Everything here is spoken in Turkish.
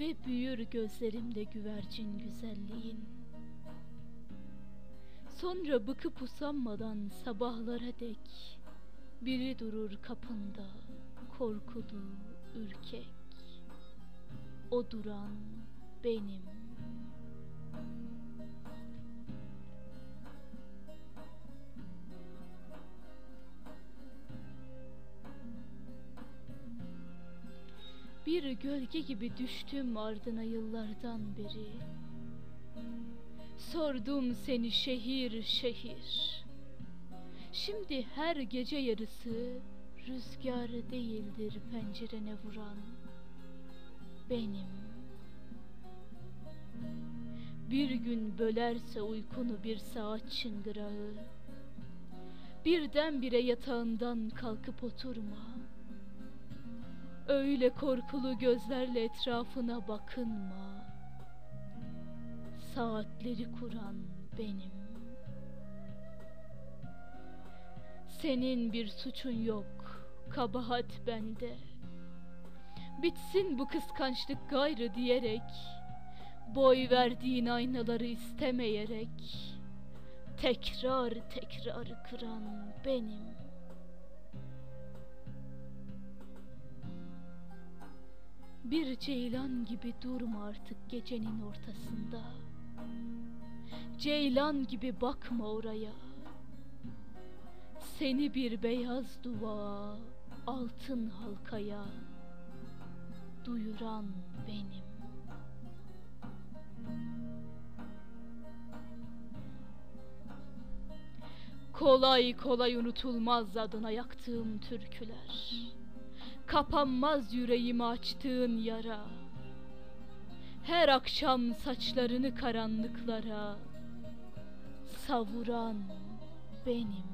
Büyür gözlerimde güvercin güzelliğin. Sonra bıkıp usanmadan sabahlara dek Biri durur kapında korkulu ürkek. O duran benim Bir gölge gibi düştüm ardına yıllardan beri. Sordum seni şehir şehir. Şimdi her gece yarısı Rüzgar değildir pencerene vuran Benim. Bir gün bölerse uykunu bir saat çıngırağı Birdenbire yatağından kalkıp oturma Öyle korkulu gözlerle etrafına bakınma. Saatleri kuran benim. Senin bir suçun yok Kabahat bende. Bitsin bu kıskançlık gayrı diyerek Boy verdiğin aynaları istemeyerek Tekrar tekrar kıran benim Bir ceylan gibi durma artık gecenin ortasında. Ceylan gibi bakma oraya. Seni bir beyaz duva altın halkaya Duyuran benim. Kolay kolay unutulmaz adına yaktığım türküler Kapanmaz yüreğimi açtığın yara. Her akşam saçlarını karanlıklara Savuran benim